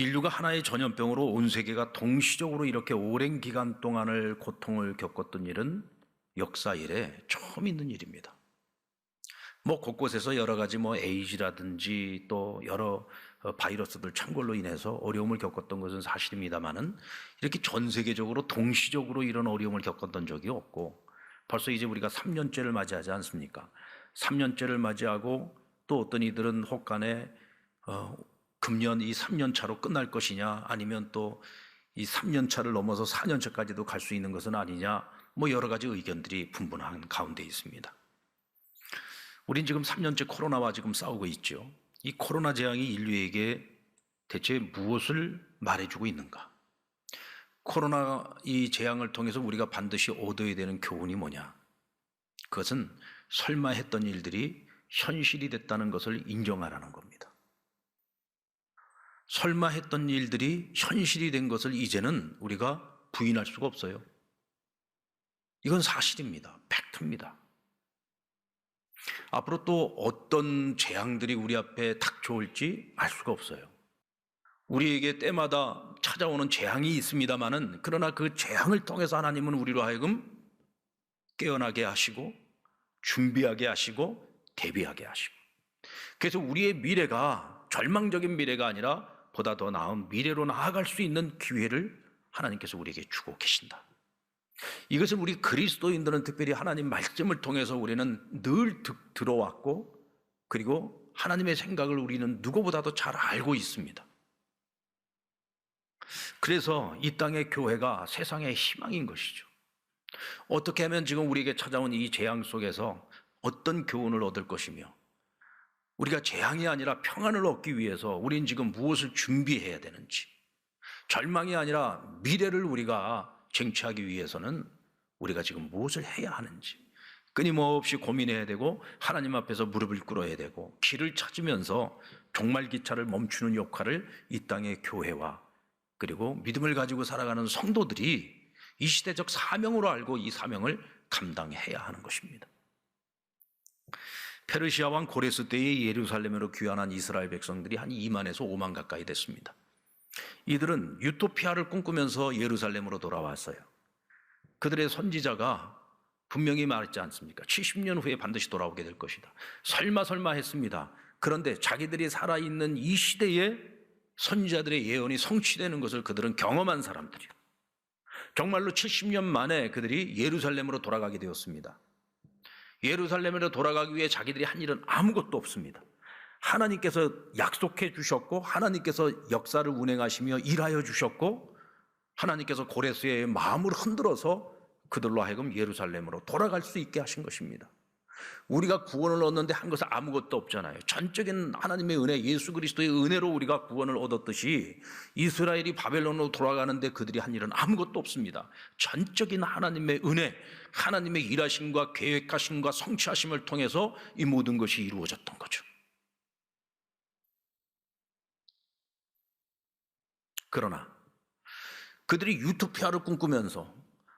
인류가 하나의 전염병으로 온 세계가 동시적으로 이렇게 오랜 기간 동안을 고통을 겪었던 일은 역사 이래 처음 있는 일입니다. 뭐 곳곳에서 여러 가지 뭐 에이즈라든지 또 여러 어, 바이러스들 창궐로 인해서 어려움을 겪었던 것은 사실입니다만은 이렇게 전 세계적으로 동시적으로 이런 어려움을 겪었던 적이 없고 벌써 이제 우리가 3년째를 맞이하지 않습니까? 3년째를 맞이하고 또 어떤 이들은 혹간에 어, 금년 이 3년 차로 끝날 것이냐 아니면 또 이 3년 차를 넘어서 4년 차까지도 갈 수 있는 것은 아니냐 뭐 여러 가지 의견들이 분분한 가운데 있습니다. 우린 지금 3년째 코로나와 지금 싸우고 있죠. 이 코로나 재앙이 인류에게 대체 무엇을 말해주고 있는가? 코로나 이 재앙을 통해서 우리가 반드시 얻어야 되는 교훈이 뭐냐? 그것은 설마 했던 일들이 현실이 됐다는 것을 인정하라는 겁니다. 설마 했던 일들이 현실이 된 것을 이제는 우리가 부인할 수가 없어요. 이건 사실입니다. 팩트입니다. 앞으로 또 어떤 재앙들이 우리 앞에 닥쳐올지 알 수가 없어요. 우리에게 때마다 찾아오는 재앙이 있습니다만은 그러나 그 재앙을 통해서 하나님은 우리로 하여금 깨어나게 하시고 준비하게 하시고 대비하게 하시고 그래서 우리의 미래가 절망적인 미래가 아니라 보다 더 나은 미래로 나아갈 수 있는 기회를 하나님께서 우리에게 주고 계신다. 이것을 우리 그리스도인들은 특별히 하나님 말씀을 통해서 우리는 늘 듣- 들어왔고 그리고 하나님의 생각을 우리는 누구보다도 잘 알고 있습니다. 그래서 이 땅의 교회가 세상의 희망인 것이죠. 어떻게 하면 지금 우리에게 찾아온 이 재앙 속에서 어떤 교훈을 얻을 것이며 우리가 재앙이 아니라 평안을 얻기 위해서 우린 지금 무엇을 준비해야 되는지 절망이 아니라 미래를 우리가 쟁취하기 위해서는 우리가 지금 무엇을 해야 하는지 끊임없이 고민해야 되고 하나님 앞에서 무릎을 꿇어야 되고 길을 찾으면서 종말 기차를 멈추는 역할을 이 땅의 교회와 그리고 믿음을 가지고 살아가는 성도들이 이 시대적 사명으로 알고 이 사명을 감당해야 하는 것입니다. 페르시아 왕 고레스 때에 예루살렘으로 귀환한 이스라엘 백성들이 한 2만에서 5만 가까이 됐습니다. 이들은 유토피아를 꿈꾸면서 예루살렘으로 돌아왔어요. 그들의 선지자가 분명히 말했지 않습니까? 70년 후에 반드시 돌아오게 될 것이다. 설마 설마 했습니다. 그런데 자기들이 살아있는 이 시대에 선지자들의 예언이 성취되는 것을 그들은 경험한 사람들이요. 정말로 70년 만에 그들이 예루살렘으로 돌아가게 되었습니다. 예루살렘으로 돌아가기 위해 자기들이 한 일은 아무것도 없습니다. 하나님께서 약속해 주셨고 하나님께서 역사를 운행하시며 일하여 주셨고 하나님께서 고레스의 마음을 흔들어서 그들로 하여금 예루살렘으로 돌아갈 수 있게 하신 것입니다. 우리가 구원을 얻는데 한 것은 아무것도 없잖아요. 전적인 하나님의 은혜, 예수 그리스도의 은혜로 우리가 구원을 얻었듯이 이스라엘이 바벨론으로 돌아가는데 그들이 한 일은 아무것도 없습니다. 전적인 하나님의 은혜, 하나님의 일하심과 계획하심과 성취하심을 통해서 이 모든 것이 이루어졌던 거죠. 그러나 그들이 유토피아를 꿈꾸면서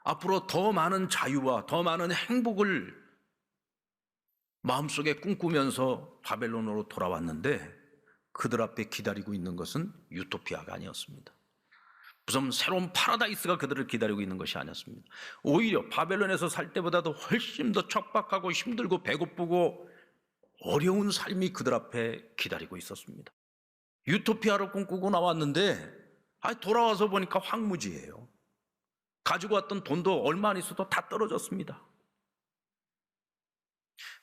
앞으로 더 많은 자유와 더 많은 행복을 마음속에 꿈꾸면서 바벨론으로 돌아왔는데 그들 앞에 기다리고 있는 것은 유토피아가 아니었습니다. 무슨 새로운 파라다이스가 그들을 기다리고 있는 것이 아니었습니다. 오히려 바벨론에서 살 때보다도 훨씬 더 척박하고 힘들고 배고프고 어려운 삶이 그들 앞에 기다리고 있었습니다. 유토피아를 꿈꾸고 나왔는데 아 돌아와서 보니까 황무지예요. 가지고 왔던 돈도 얼마 안 있어도 다 떨어졌습니다.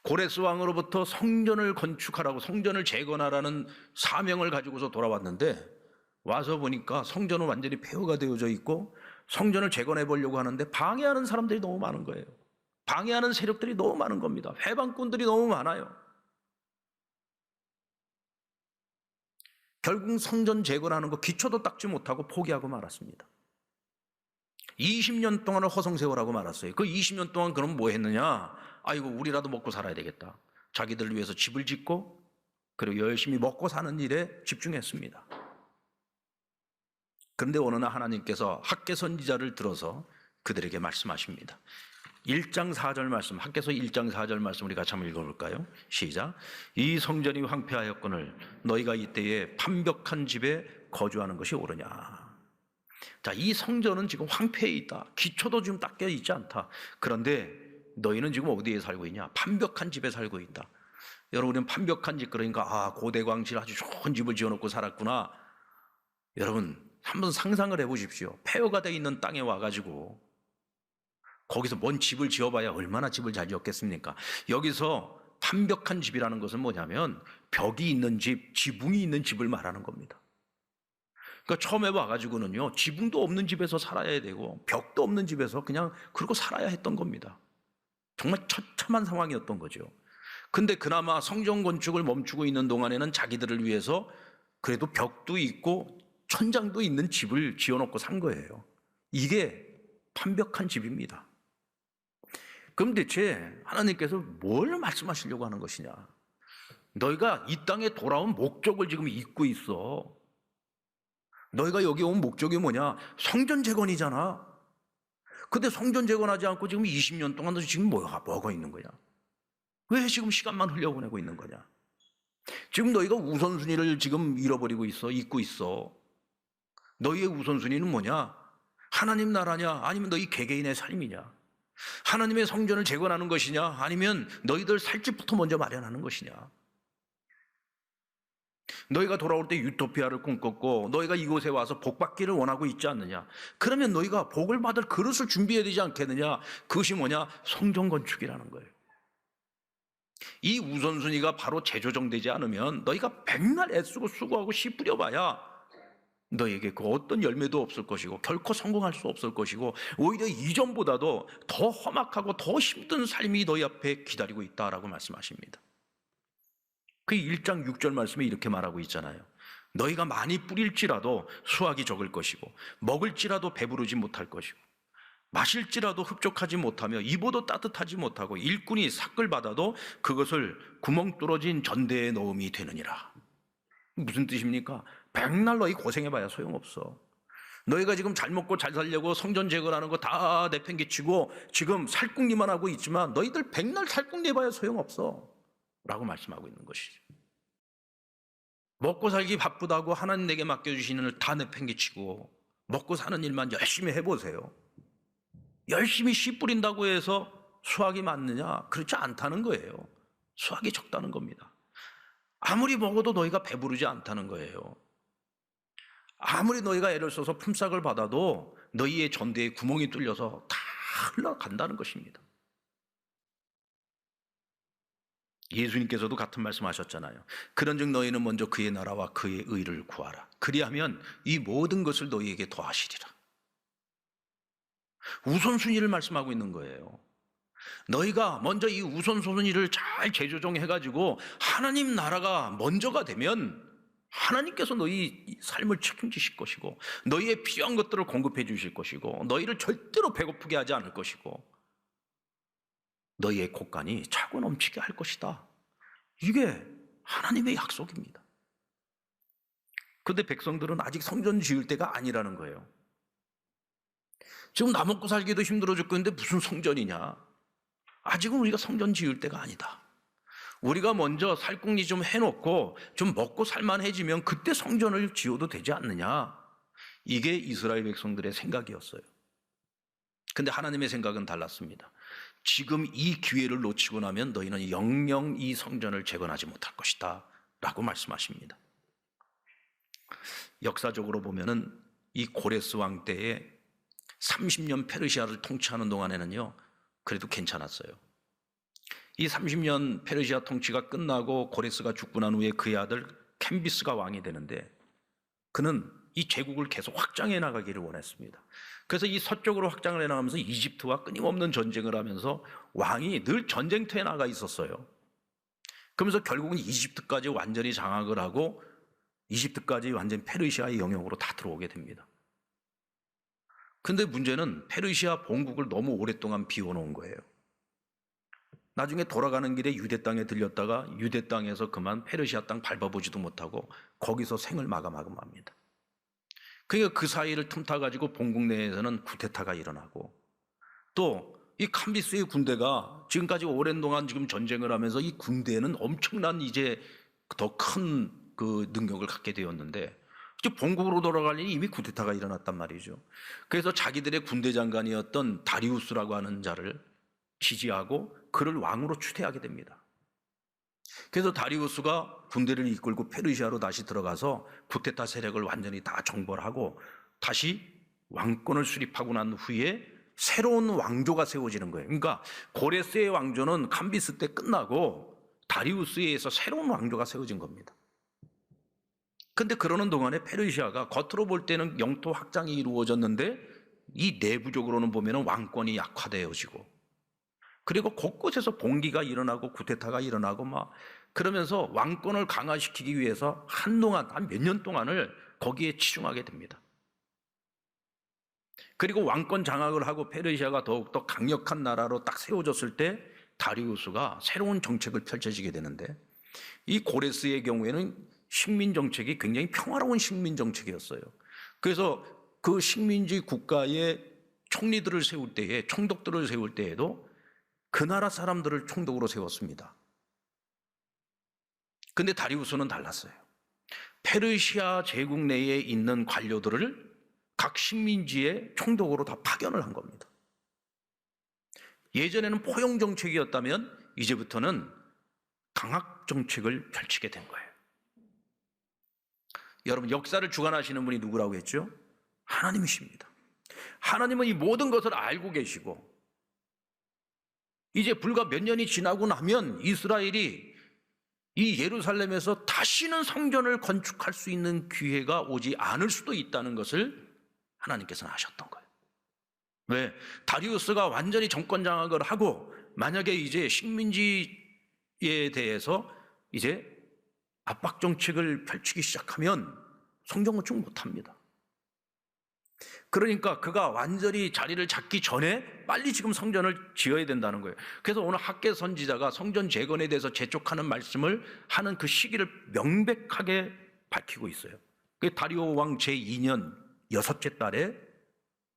고레스 왕으로부터 성전을 건축하라고 성전을 재건하라는 사명을 가지고서 돌아왔는데 와서 보니까 성전은 완전히 폐허가 되어져 있고 성전을 재건해 보려고 하는데 방해하는 사람들이 너무 많은 거예요. 방해하는 세력들이 너무 많은 겁니다. 해방꾼들이 너무 많아요. 결국 성전 재건하는 거 기초도 닦지 못하고 포기하고 말았습니다. 20년 동안을 허송세월하고 말았어요. 그 20년 동안 그럼 뭐 했느냐? 아이고, 우리라도 먹고 살아야 되겠다. 자기들을 위해서 집을 짓고, 그리고 열심히 먹고 사는 일에 집중했습니다. 그런데 어느 날 하나님께서 학계 선지자를 들어서 그들에게 말씀하십니다. 1장 4절 말씀, 학계서 1장 4절 말씀 우리 같이 한번 읽어볼까요? 시작. 이 성전이 황폐하였거늘 너희가 이때에 판벽한 집에 거주하는 것이 옳으냐. 자, 이 성전은 지금 황폐해 있다. 기초도 지금 닦여 있지 않다. 그런데 너희는 지금 어디에 살고 있냐? 판벽한 집에 살고 있다. 여러분, 우리는 판벽한 집 그러니까 아, 고대광실 아주 좋은 집을 지어놓고 살았구나. 여러분, 한번 상상을 해보십시오. 폐허가 돼 있는 땅에 와가지고 거기서 뭔 집을 지어봐야 얼마나 집을 잘 지었겠습니까? 여기서 판벽한 집이라는 것은 뭐냐면 벽이 있는 집, 지붕이 있는 집을 말하는 겁니다. 그러니까 처음에 와가지고는요, 지붕도 없는 집에서 살아야 되고, 벽도 없는 집에서 그냥 그러고 살아야 했던 겁니다. 정말 처참한 상황이었던 거죠. 근데 그나마 성전 건축을 멈추고 있는 동안에는 자기들을 위해서 그래도 벽도 있고 천장도 있는 집을 지어놓고 산 거예요. 이게 판벽한 집입니다. 그럼 대체 하나님께서 뭘 말씀하시려고 하는 것이냐? 너희가 이 땅에 돌아온 목적을 지금 잊고 있어. 너희가 여기 온 목적이 뭐냐? 성전 재건이잖아. 근데 성전 재건하지 않고 지금 20년 동안 너 지금 뭐가, 뭐가 있는 거냐? 왜 지금 시간만 흘려보내고 있는 거냐? 지금 너희가 우선순위를 지금 잃어버리고 있어, 잊고 있어. 너희의 우선순위는 뭐냐? 하나님 나라냐? 아니면 너희 개개인의 삶이냐? 하나님의 성전을 재건하는 것이냐? 아니면 너희들 살 집부터 먼저 마련하는 것이냐? 너희가 돌아올 때 유토피아를 꿈꿨고 너희가 이곳에 와서 복 받기를 원하고 있지 않느냐? 그러면 너희가 복을 받을 그릇을 준비해야 되지 않겠느냐? 그것이 뭐냐? 성전 건축이라는 거예요. 이 우선순위가 바로 재조정되지 않으면 너희가 백날 애쓰고 수고하고 씨 뿌려봐야 너에게 그 어떤 열매도 없을 것이고 결코 성공할 수 없을 것이고 오히려 이전보다도 더 험악하고 더 힘든 삶이 너희 앞에 기다리고 있다라고 말씀하십니다. 그 1장 6절 말씀에 이렇게 말하고 있잖아요. 너희가 많이 뿌릴지라도 수확이 적을 것이고 먹을지라도 배부르지 못할 것이고 마실지라도 흡족하지 못하며 입어도 따뜻하지 못하고 일꾼이 삭을 받아도 그것을 구멍 뚫어진 전대에 넣음이 되느니라. 무슨 뜻입니까? 백날 너희 고생해봐야 소용없어. 너희가 지금 잘 먹고 잘 살려고 성전 제거하는 거 다 내팽개치고 지금 살궁리만 하고 있지만 너희들 백날 살궁리 해봐야 소용없어. 라고 말씀하고 있는 것이죠. 먹고 살기 바쁘다고 하나님 내게 맡겨주시는 일 다 내팽개치고 먹고 사는 일만 열심히 해보세요. 열심히 씨 뿌린다고 해서 수확이 많느냐? 그렇지 않다는 거예요. 수확이 적다는 겁니다. 아무리 먹어도 너희가 배부르지 않다는 거예요. 아무리 너희가 애를 써서 품삯을 받아도 너희의 전대에 구멍이 뚫려서 다 흘러간다는 것입니다. 예수님께서도 같은 말씀 하셨잖아요. 그런즉 너희는 먼저 그의 나라와 그의 의를 구하라. 그리하면 이 모든 것을 너희에게 더하시리라. 우선순위를 말씀하고 있는 거예요. 너희가 먼저 이 우선순위를 잘 재조정해 가지고 하나님 나라가 먼저가 되면 하나님께서 너희 삶을 책임지실 것이고 너희의 필요한 것들을 공급해 주실 것이고 너희를 절대로 배고프게 하지 않을 것이고 너희의 곳간이 차고 넘치게 할 것이다. 이게 하나님의 약속입니다. 근데 백성들은 아직 성전 지을 때가 아니라는 거예요. 지금 나 먹고 살기도 힘들어 죽겠는데 무슨 성전이냐? 아직은 우리가 성전 지을 때가 아니다. 우리가 먼저 살궁리 좀 해놓고 좀 먹고 살만해지면 그때 성전을 지어도 되지 않느냐? 이게 이스라엘 백성들의 생각이었어요. 근데 하나님의 생각은 달랐습니다. 지금 이 기회를 놓치고 나면 너희는 영영 이 성전을 재건하지 못할 것이다. 라고 말씀하십니다. 역사적으로 보면은 이 고레스 왕 때에 30년 페르시아를 통치하는 동안에는요, 그래도 괜찮았어요. 이 30년 페르시아 통치가 끝나고 고레스가 죽고 난 후에 그의 아들 캔비스가 왕이 되는데 그는 이 제국을 계속 확장해 나가기를 원했습니다. 그래서 이 서쪽으로 확장을 해 나가면서 이집트와 끊임없는 전쟁을 하면서 왕이 늘 전쟁터에 나가 있었어요. 그러면서 결국은 이집트까지 완전히 장악을 하고 이집트까지 완전 페르시아의 영역으로 다 들어오게 됩니다. 근데 문제는 페르시아 본국을 너무 오랫동안 비워놓은 거예요. 나중에 돌아가는 길에 유대 땅에 들렸다가 유대 땅에서 그만 페르시아 땅 밟아보지도 못하고 거기서 생을 마감하고 맙니다. 그러니까 그 사이를 틈타 가지고 본국 내에서는 구테타가 일어나고 또 이 캄비스의 군대가 지금까지 오랜 동안 지금 전쟁을 하면서 이 군대에는 엄청난 이제 더 큰 그 능력을 갖게 되었는데 이제 본국으로 돌아가려니 이미 쿠데타가 일어났단 말이죠. 그래서 자기들의 군대 장관이었던 다리우스라고 하는 자를 지지하고 그를 왕으로 추대하게 됩니다. 그래서 다리우스가 군대를 이끌고 페르시아로 다시 들어가서 쿠데타 세력을 완전히 다 정벌하고 다시 왕권을 수립하고 난 후에 새로운 왕조가 세워지는 거예요. 그러니까 고레스의 왕조는 캄비스 때 끝나고 다리우스에 의해서 새로운 왕조가 세워진 겁니다. 근데 그러는 동안에 페르시아가 겉으로 볼 때는 영토 확장이 이루어졌는데 이 내부적으로는 보면은 왕권이 약화되어지고 그리고 곳곳에서 봉기가 일어나고 구테타가 일어나고 막 그러면서 왕권을 강화시키기 위해서 한동안 한 몇 년 동안을 거기에 치중하게 됩니다. 그리고 왕권 장악을 하고 페르시아가 더욱더 강력한 나라로 딱 세워졌을 때 다리우스가 새로운 정책을 펼쳐지게 되는데 이 고레스의 경우에는 식민 정책이 굉장히 평화로운 식민 정책이었어요. 그래서 그 식민지 국가의 총리들을 세울 때에 총독들을 세울 때에도 그 나라 사람들을 총독으로 세웠습니다. 근데 다리우스는 달랐어요. 페르시아 제국 내에 있는 관료들을 각 식민지의 총독으로 다 파견을 한 겁니다. 예전에는 포용 정책이었다면 이제부터는 강압 정책을 펼치게 된 거예요. 여러분 역사를 주관하시는 분이 누구라고 했죠? 하나님이십니다. 하나님은 이 모든 것을 알고 계시고 이제 불과 몇 년이 지나고 나면 이스라엘이 이 예루살렘에서 다시는 성전을 건축할 수 있는 기회가 오지 않을 수도 있다는 것을 하나님께서는 아셨던 거예요. 왜? 다리우스가 완전히 정권 장악을 하고 만약에 이제 식민지에 대해서 이제 압박 정책을 펼치기 시작하면 성전 건축 못 합니다. 그러니까 그가 완전히 자리를 잡기 전에 빨리 지금 성전을 지어야 된다는 거예요. 그래서 오늘 학계 선지자가 성전 재건에 대해서 재촉하는 말씀을 하는 그 시기를 명백하게 밝히고 있어요. 그 다리오 왕 제2년 여섯째 달에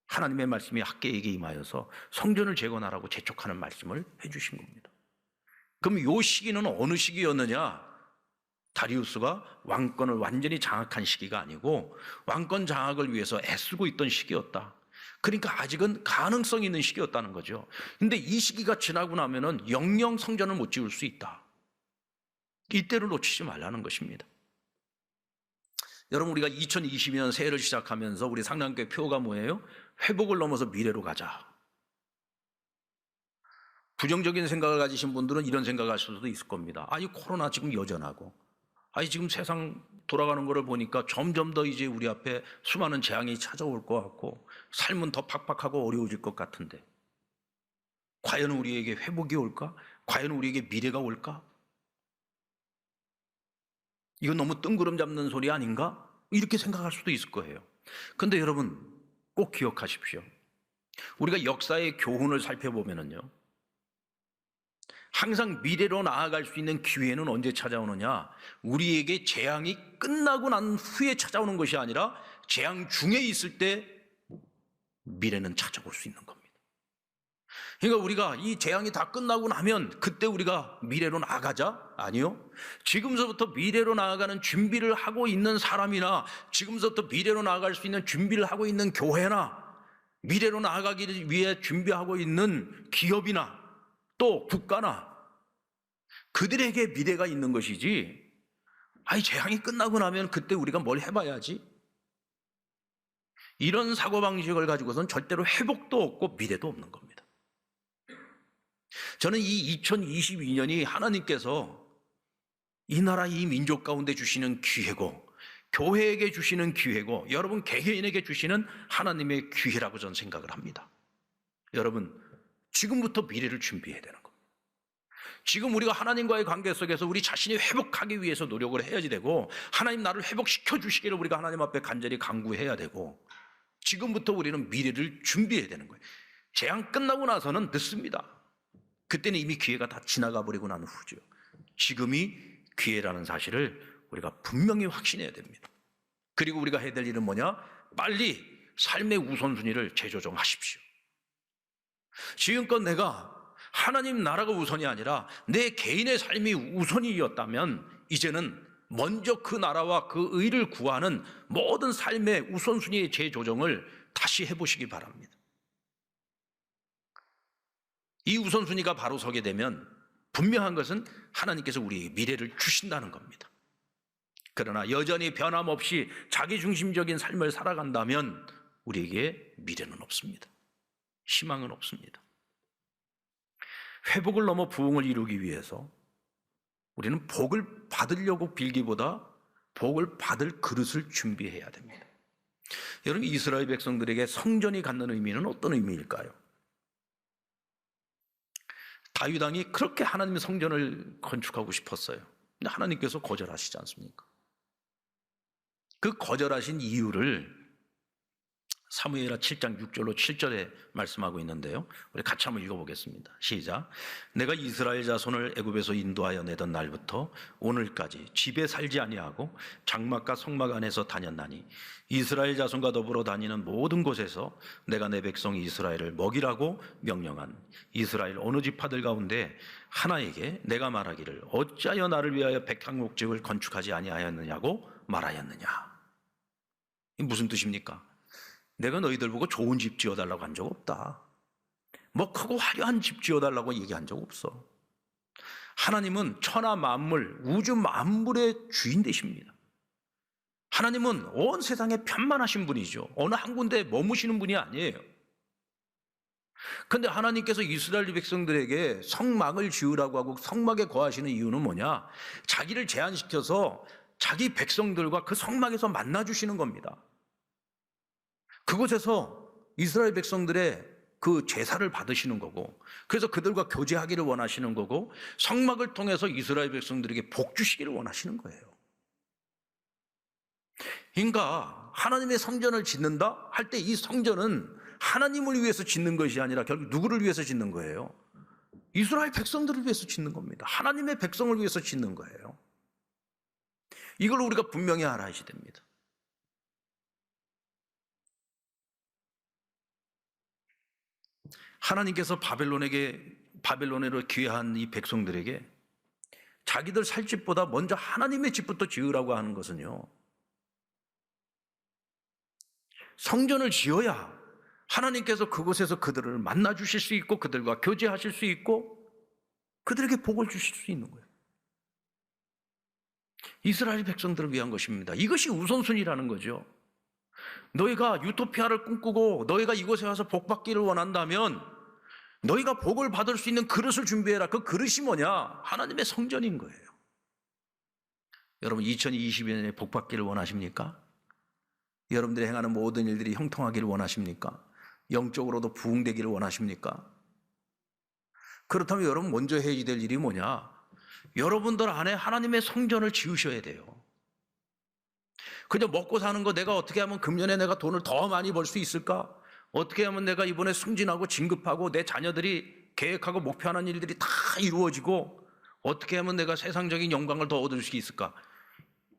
하나님의 말씀이 학계에게 임하여서 성전을 재건하라고 재촉하는 말씀을 해주신 겁니다. 그럼 이 시기는 어느 시기였느냐? 다리우스가 왕권을 완전히 장악한 시기가 아니고 왕권 장악을 위해서 애쓰고 있던 시기였다. 그러니까 아직은 가능성 있는 시기였다는 거죠. 근데 이 시기가 지나고 나면은 영영 성전을 못 지을 수 있다. 이때를 놓치지 말라는 것입니다. 여러분 우리가 2020년 새해를 시작하면서 우리 상남교회 표가 뭐예요? 회복을 넘어서 미래로 가자. 부정적인 생각을 가지신 분들은 이런 생각하실 수도 있을 겁니다. 아니 코로나 지금 여전하고 아니 지금 세상 돌아가는 것을 보니까 점점 더 이제 우리 앞에 수많은 재앙이 찾아올 것 같고 삶은 더 팍팍하고 어려워질 것 같은데 과연 우리에게 회복이 올까? 과연 우리에게 미래가 올까? 이건 너무 뜬구름 잡는 소리 아닌가? 이렇게 생각할 수도 있을 거예요. 근데 여러분 꼭 기억하십시오. 우리가 역사의 교훈을 살펴보면은요. 항상 미래로 나아갈 수 있는 기회는 언제 찾아오느냐? 우리에게 재앙이 끝나고 난 후에 찾아오는 것이 아니라 재앙 중에 있을 때 미래는 찾아올 수 있는 겁니다. 그러니까 우리가 이 재앙이 다 끝나고 나면 그때 우리가 미래로 나아가자? 아니요. 지금서부터 미래로 나아가는 준비를 하고 있는 사람이나 지금서부터 미래로 나아갈 수 있는 준비를 하고 있는 교회나 미래로 나아가기 위해 준비하고 있는 기업이나 또 국가나 그들에게 미래가 있는 것이지. 아니, 재앙이 끝나고 나면 그때 우리가 뭘 해봐야지. 이런 사고방식을 가지고선 절대로 회복도 없고 미래도 없는 겁니다. 저는 이 2022년이 하나님께서 이 나라 이 민족 가운데 주시는 기회고, 교회에게 주시는 기회고, 여러분 개개인에게 주시는 하나님의 기회라고 저는 생각을 합니다. 여러분, 지금부터 미래를 준비해야 되는 겁니다. 지금 우리가 하나님과의 관계 속에서 우리 자신이 회복하기 위해서 노력을 해야지 되고 하나님 나를 회복시켜 주시기를 우리가 하나님 앞에 간절히 간구해야 되고 지금부터 우리는 미래를 준비해야 되는 거예요. 재앙 끝나고 나서는 늦습니다. 그때는 이미 기회가 다 지나가 버리고 난 후죠. 지금이 기회라는 사실을 우리가 분명히 확신해야 됩니다. 그리고 우리가 해야 될 일은 뭐냐? 빨리 삶의 우선순위를 재조정하십시오. 지금껏 내가 하나님 나라가 우선이 아니라 내 개인의 삶이 우선이었다면 이제는 먼저 그 나라와 그 의를 구하는 모든 삶의 우선순위의 재조정을 다시 해보시기 바랍니다. 이 우선순위가 바로 서게 되면 분명한 것은 하나님께서 우리에게 미래를 주신다는 겁니다. 그러나 여전히 변함없이 자기중심적인 삶을 살아간다면 우리에게 미래는 없습니다. 희망은 없습니다. 회복을 넘어 부흥을 이루기 위해서 우리는 복을 받으려고 빌기보다 복을 받을 그릇을 준비해야 됩니다. 여러분, 이스라엘 백성들에게 성전이 갖는 의미는 어떤 의미일까요? 다윗 왕이 그렇게 하나님의 성전을 건축하고 싶었어요. 근데 하나님께서 거절하시지 않습니까? 그 거절하신 이유를 사무엘하 7장 6절로 7절에 말씀하고 있는데요. 우리 같이 한번 읽어보겠습니다. 시작. 내가 이스라엘 자손을 애굽에서 인도하여 내던 날부터 오늘까지 집에 살지 아니하고 장막과 성막 안에서 다녔나니 이스라엘 자손과 더불어 다니는 모든 곳에서 내가 내 백성 이스라엘을 먹이라고 명령한 이스라엘 어느 지파들 가운데 하나에게 내가 말하기를 어찌하여 나를 위하여 백향목집을 건축하지 아니하였느냐고 말하였느냐. 이 무슨 뜻입니까? 내가 너희들 보고 좋은 집 지어달라고 한 적 없다. 뭐 크고 화려한 집 지어달라고 얘기한 적 없어. 하나님은 천하 만물, 우주 만물의 주인 되십니다. 하나님은 온 세상에 편만하신 분이죠. 어느 한 군데 머무시는 분이 아니에요. 근데 하나님께서 이스라엘 백성들에게 성막을 지으라고 하고 성막에 거하시는 이유는 뭐냐? 자기를 제한시켜서 자기 백성들과 그 성막에서 만나 주시는 겁니다. 그곳에서 이스라엘 백성들의 그 제사를 받으시는 거고, 그래서 그들과 교제하기를 원하시는 거고, 성막을 통해서 이스라엘 백성들에게 복 주시기를 원하시는 거예요. 그러니까 하나님의 성전을 짓는다 할 때 이 성전은 하나님을 위해서 짓는 것이 아니라 결국 누구를 위해서 짓는 거예요? 이스라엘 백성들을 위해서 짓는 겁니다. 하나님의 백성을 위해서 짓는 거예요. 이걸 우리가 분명히 알아야 됩니다. 하나님께서 바벨론에게 바벨론으로 귀한 이 백성들에게 자기들 살 집보다 먼저 하나님의 집부터 지으라고 하는 것은요. 성전을 지어야 하나님께서 그곳에서 그들을 만나 주실 수 있고 그들과 교제하실 수 있고 그들에게 복을 주실 수 있는 거예요. 이스라엘 백성들을 위한 것입니다. 이것이 우선순위라는 거죠. 너희가 유토피아를 꿈꾸고 너희가 이곳에 와서 복 받기를 원한다면 너희가 복을 받을 수 있는 그릇을 준비해라. 그 그릇이 뭐냐? 하나님의 성전인 거예요. 여러분 2022년에 복 받기를 원하십니까? 여러분들이 행하는 모든 일들이 형통하기를 원하십니까? 영적으로도 부흥되기를 원하십니까? 그렇다면 여러분 먼저 해야 될 일이 뭐냐? 여러분들 안에 하나님의 성전을 지으셔야 돼요. 그냥 먹고 사는 거 내가 어떻게 하면 금년에 내가 돈을 더 많이 벌 수 있을까? 어떻게 하면 내가 이번에 승진하고 진급하고 내 자녀들이 계획하고 목표하는 일들이 다 이루어지고 어떻게 하면 내가 세상적인 영광을 더 얻을 수 있을까?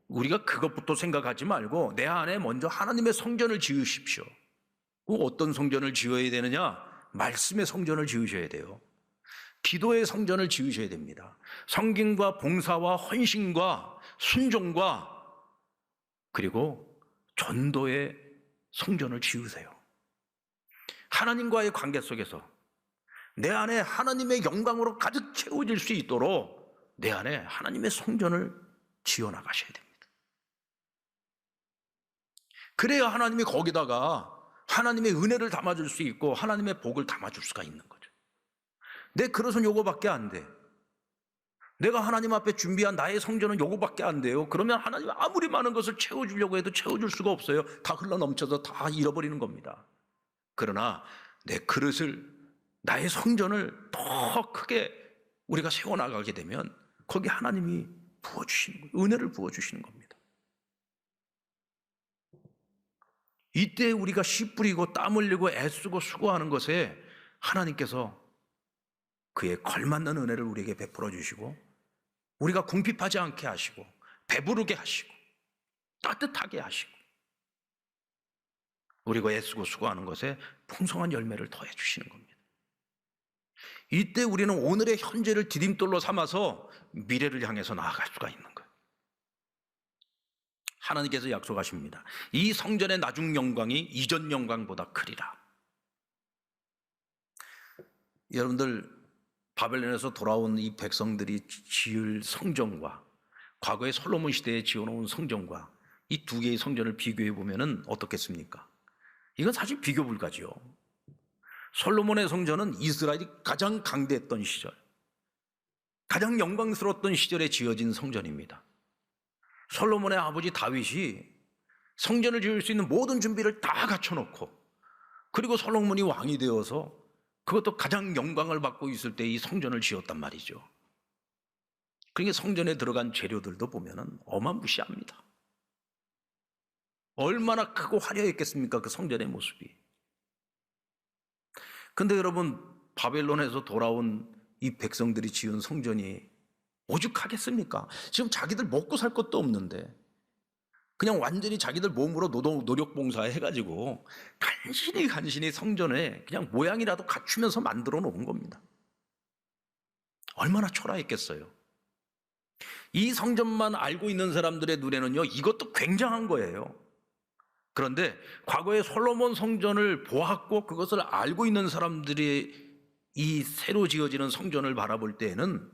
우리가 그것부터 생각하지 말고 내 안에 먼저 하나님의 성전을 지으십시오. 그 어떤 성전을 지어야 되느냐? 말씀의 성전을 지으셔야 돼요. 기도의 성전을 지으셔야 됩니다. 성김과 봉사와 헌신과 순종과 그리고 전도의 성전을 지으세요. 하나님과의 관계 속에서 내 안에 하나님의 영광으로 가득 채워질 수 있도록 내 안에 하나님의 성전을 지어 나가셔야 됩니다. 그래야 하나님이 거기다가 하나님의 은혜를 담아줄 수 있고 하나님의 복을 담아줄 수가 있는 거죠. 내 그릇은 요거밖에 안 돼. 내가 하나님 앞에 준비한 나의 성전은 요거밖에 안 돼요. 그러면 하나님 아무리 많은 것을 채워주려고 해도 채워줄 수가 없어요. 다 흘러 넘쳐서 다 잃어버리는 겁니다. 그러나 내 그릇을 나의 성전을 더 크게 우리가 세워나가게 되면 거기 하나님이 부어주시는 거예요. 은혜를 부어주시는 겁니다. 이때 우리가 씨 뿌리고 땀 흘리고 애쓰고 수고하는 것에 하나님께서 그에 걸맞는 은혜를 우리에게 베풀어 주시고 우리가 궁핍하지 않게 하시고 배부르게 하시고 따뜻하게 하시고 우리가 애쓰고 수고하는 것에 풍성한 열매를 더해 주시는 겁니다. 이때 우리는 오늘의 현재를 디딤돌로 삼아서 미래를 향해서 나아갈 수가 있는 거예요. 하나님께서 약속하십니다. 이 성전의 나중 영광이 이전 영광보다 크리라. 여러분들 바벨론에서 돌아온 이 백성들이 지을 성전과 과거의 솔로몬 시대에 지어놓은 성전과 이 두 개의 성전을 비교해 보면은 어떻겠습니까? 이건 사실 비교 불가지요. 솔로몬의 성전은 이스라엘이 가장 강대했던 시절, 가장 영광스러웠던 시절에 지어진 성전입니다. 솔로몬의 아버지 다윗이 성전을 지을 수 있는 모든 준비를 다 갖춰놓고 그리고 솔로몬이 왕이 되어서 그것도 가장 영광을 받고 있을 때 이 성전을 지었단 말이죠. 그러니까 성전에 들어간 재료들도 보면은 어마무시합니다. 얼마나 크고 화려했겠습니까? 그 성전의 모습이. 근데 여러분, 바벨론에서 돌아온 이 백성들이 지은 성전이 오죽하겠습니까? 지금 자기들 먹고 살 것도 없는데, 그냥 완전히 자기들 몸으로 노동, 노력 봉사 해 가지고, 간신히 간신히 성전에 그냥 모양이라도 갖추면서 만들어 놓은 겁니다. 얼마나 초라했겠어요? 이 성전만 알고 있는 사람들의 눈에는요, 이것도 굉장한 거예요. 그런데 과거에 솔로몬 성전을 보았고 그것을 알고 있는 사람들이 이 새로 지어지는 성전을 바라볼 때에는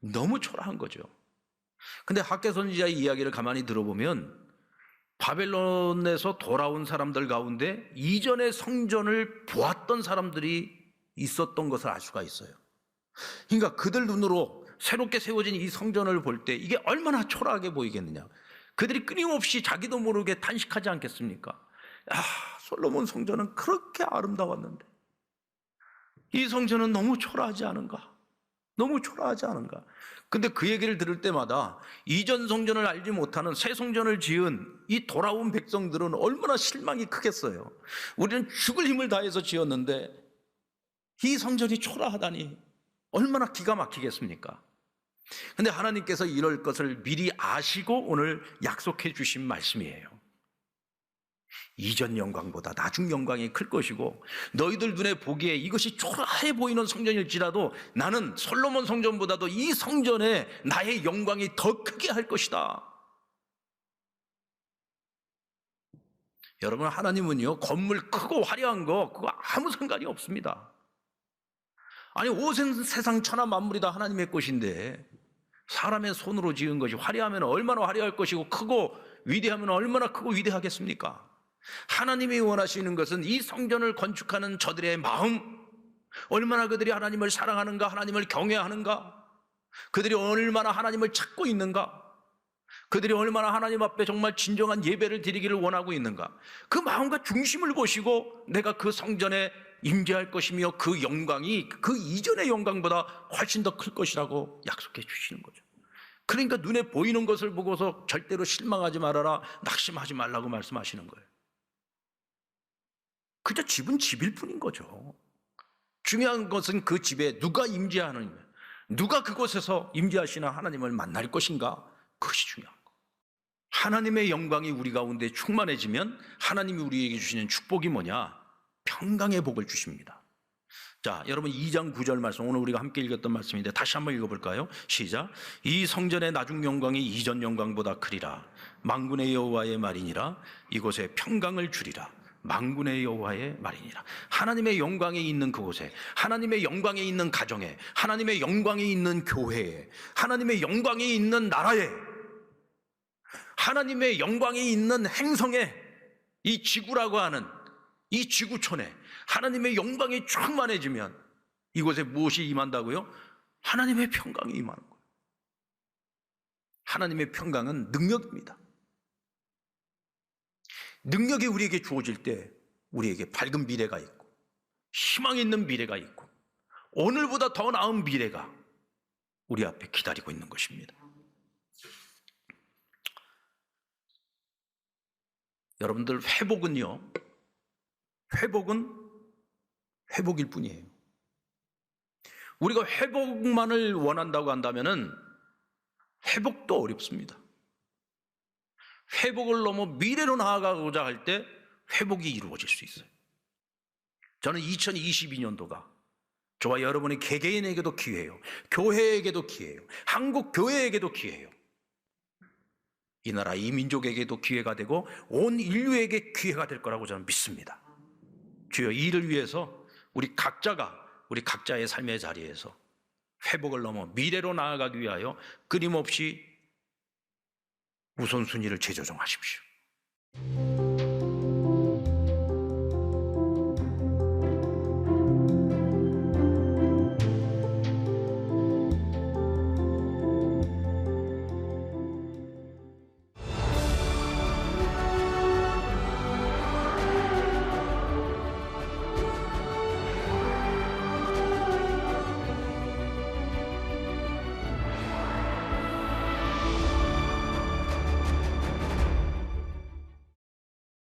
너무 초라한 거죠. 근데 학계 선지자의 이야기를 가만히 들어보면 바벨론에서 돌아온 사람들 가운데 이전의 성전을 보았던 사람들이 있었던 것을 알 수가 있어요. 그러니까 그들 눈으로 새롭게 세워진 이 성전을 볼 때 이게 얼마나 초라하게 보이겠느냐. 그들이 끊임없이 자기도 모르게 탄식하지 않겠습니까? 아, 솔로몬 성전은 그렇게 아름다웠는데 이 성전은 너무 초라하지 않은가? 너무 초라하지 않은가? 근데 그 얘기를 들을 때마다 이전 성전을 알지 못하는 새 성전을 지은 이 돌아온 백성들은 얼마나 실망이 크겠어요. 우리는 죽을 힘을 다해서 지었는데 이 성전이 초라하다니 얼마나 기가 막히겠습니까? 근데 하나님께서 이럴 것을 미리 아시고 오늘 약속해 주신 말씀이에요. 이전 영광보다 나중 영광이 클 것이고 너희들 눈에 보기에 이것이 초라해 보이는 성전일지라도 나는 솔로몬 성전보다도 이 성전에 나의 영광이 더 크게 할 것이다. 여러분 하나님은요 건물 크고 화려한 거 그거 아무 상관이 없습니다. 아니 온 세상 천하 만물이 다 하나님의 것인데 사람의 손으로 지은 것이 화려하면 얼마나 화려할 것이고 크고 위대하면 얼마나 크고 위대하겠습니까? 하나님이 원하시는 것은 이 성전을 건축하는 저들의 마음, 얼마나 그들이 하나님을 사랑하는가, 하나님을 경외하는가, 그들이 얼마나 하나님을 찾고 있는가, 그들이 얼마나 하나님 앞에 정말 진정한 예배를 드리기를 원하고 있는가, 그 마음과 중심을 보시고 내가 그 성전에 임재할 것이며 그 영광이 그 이전의 영광보다 훨씬 더 클 것이라고 약속해 주시는 거죠. 그러니까 눈에 보이는 것을 보고서 절대로 실망하지 말아라, 낙심하지 말라고 말씀하시는 거예요. 그저 집은 집일 뿐인 거죠. 중요한 것은 그 집에 누가 임재하느냐, 누가 그곳에서 임재하시나 하나님을 만날 것인가, 그것이 중요한 거. 하나님의 영광이 우리 가운데 충만해지면 하나님이 우리에게 주시는 축복이 뭐냐? 평강의 복을 주십니다. 자, 여러분 2장 9절 말씀 오늘 우리가 함께 읽었던 말씀인데 다시 한번 읽어 볼까요? 시작. 이 성전의 나중 영광이 이전 영광보다 크리라. 망군의 여호와의 말이니라. 이곳에 평강을 주리라. 망군의 여호와의 말이니라. 하나님의 영광이 있는 그곳에, 하나님의 영광이 있는 가정에, 하나님의 영광이 있는 교회에, 하나님의 영광이 있는 나라에, 하나님의 영광이 있는 행성에, 이 지구라고 하는 이 지구촌에 하나님의 영광이 충만해지면 이곳에 무엇이 임한다고요? 하나님의 평강이 임하는 거예요. 하나님의 평강은 능력입니다. 능력이 우리에게 주어질 때 우리에게 밝은 미래가 있고 희망 있는 미래가 있고 오늘보다 더 나은 미래가 우리 앞에 기다리고 있는 것입니다. 여러분들 회복은요. 회복은 회복일 뿐이에요. 우리가 회복만을 원한다고 한다면은 회복도 어렵습니다. 회복을 넘어 미래로 나아가고자 할 때 회복이 이루어질 수 있어요. 저는 2022년도가 저와 여러분의 개개인에게도 기회예요. 교회에게도 기회예요. 한국 교회에게도 기회예요. 이 나라 이 민족에게도 기회가 되고 온 인류에게 기회가 될 거라고 저는 믿습니다. 주여 이를 위해서 우리 각자가 우리 각자의 삶의 자리에서 회복을 넘어 미래로 나아가기 위하여 끊임없이 우선순위를 재조정하십시오.